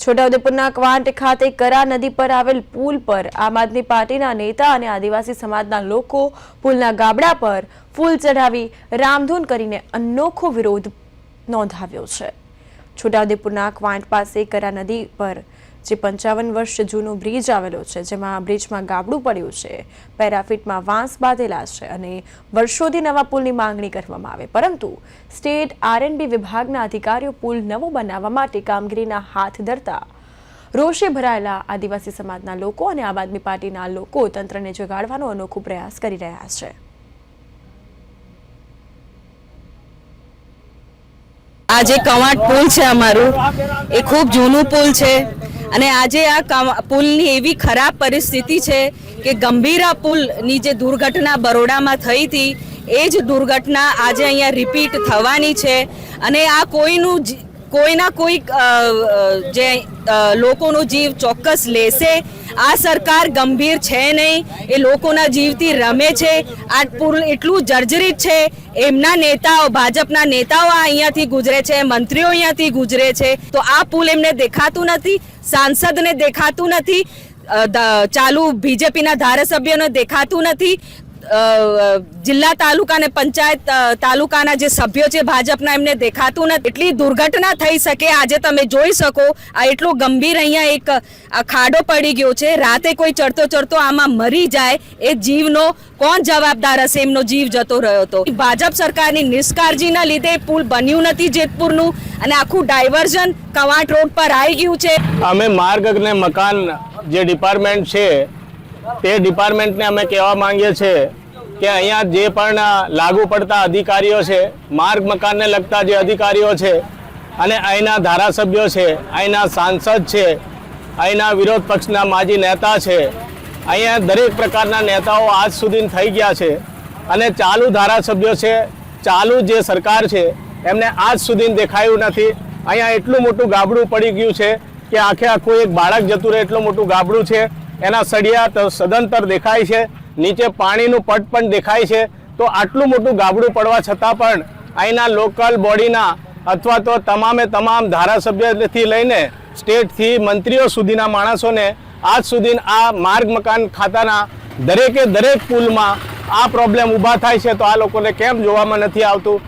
છોટાઉદેપુરના ક્વાંટ ખાતે કરા નદી પર આવેલ પુલ પર આમ આદમી પાર્ટીના નેતા અને આદિવાસી સમાજના લોકો પુલના ગાબડા પર ફૂલ ચઢાવી રામધૂન કરીને અનોખો વિરોધ નોંધાવ્યો છે. છોટાઉદેપુરના ક્વાંટ પાસે કરા નદી પર જે પંચાવન વર્ષ જૂનો બ્રિજ આવેલો છે, જેમાં બ્રિજમાં ગાબડું પડ્યું છે, પેરાફિટમાં વાંસ બાંધેલા છે અને વર્ષોથી નવા પુલની માંગણી કરવામાં આવે. પરંતુ સ્ટેટ આરએનબી વિભાગના અધિકારીઓ પુલ નવો બનાવવા માટે કામગીરીના હાથ ધરતા રોષે ભરાયેલા આદિવાસી સમાજના લોકો અને આમ આદમી પાર્ટીના લોકો તંત્રને જગાડવાનો અનોખો પ્રયાસ કરી રહ્યા છે. આ જે કવાંટ પુલ છે અમારું, એ ખૂબ જૂનું પુલ છે. અને આજે આ પુલની એવી ખરાબ પરિસ્થિતિ છે કે ગંભીરા પુલની જે દુર્ઘટના બરોડામાં થઈ હતી, એ જ દુર્ઘટના આજે અહીંયા રિપીટ થવાની છે. અને આ કોઈનું કોઈના કોઈ જે લોકોનો જીવ ચોક્કસ લેશે. આ સરકાર ગંભીર છે નહીં. એ લોકોના જીવથી રમે છે. આ એટલું જર્જરિત છે. એમના નેતાઓ, ભાજપના નેતાઓ અહીંયાથી ગુજરે છે. મંત્રીઓ અહીંયાથી ગુજરે છે. તો આ પુલ એમને દેખાતું નથી. સાંસદને દેખાતું નથી. ચાલુ બીજેપીના ધારાસભ્યોને દેખાતું નથી. જિલ્લા તાલુકા અને પંચાયત તાલુકાના જે સભ્યો છે ભાજપના, એમને દેખાતું નથી. એટલી દુર્ઘટના થઈ શકે, આજે તમે જોઈ શકો, આ એટલો ગંભીર અહીંયા એક ખાડો પડી ગયો છે. રાતે કોઈ ચડતો ચડતો આમાં મરી જાય, એ જીવનો કોણ જવાબદાર હશે? એમનો જીવ જતો રહ્યો હતો. ભાજપ સરકારની નિષ્કાળજીના લીધે પુલ બન્યું નથી જેતપુરનું, અને આખું ડાયવર્ઝન કવાંટ રોડ પર આવી ગયું છે. અમે માર્ગ અને મકાન જે ડિપાર્ટમેન્ટ છે તે ડિપાર્ટમેન્ટને અમે કહેવા માંગીએ છીએ કે અહીંયા જે પણ લાગુ પડતા અધિકારીઓ છે, માર્ગ મકાનને લગતા જે અધિકારીઓ છે અને અહીંના ધારાસભ્યો છે, અહીંના સાંસદ છે, અહીંના વિરોધ પક્ષના માજી નેતા છે, અહીંયા દરેક પ્રકારના નેતાઓ આજ સુધી થઈ ગયા છે અને ચાલુ ધારાસભ્યો છે, ચાલુ જે સરકાર છે, એમને આજ સુધી દેખાયું નથી. અહીંયા એટલું મોટું ગાબડું પડી ગયું છે કે આખે આખું એક બાળક જતું રહે, એટલું મોટું ગાબડું છે એના સળિયા સદંતર દેખાય છે, નીચે પાણીનું પટ પણ દેખાય છે, તો આટલું મોટું ગાબડું પડવા છતાં પણ અહીંના લોકલ બોડીના અથવા તો તમામે તમામ ધારાસભ્યથી લઈને સ્ટેટથી મંત્રીઓ સુધીના માણસોને આજ સુધી આ માર્ગ મકાન ખાતાના દરેકે દરેક પુલમાં આ પ્રોબ્લેમ ઊભા થાય છે, તો આ લોકોને કેમ જોવામાં નથી આવતું?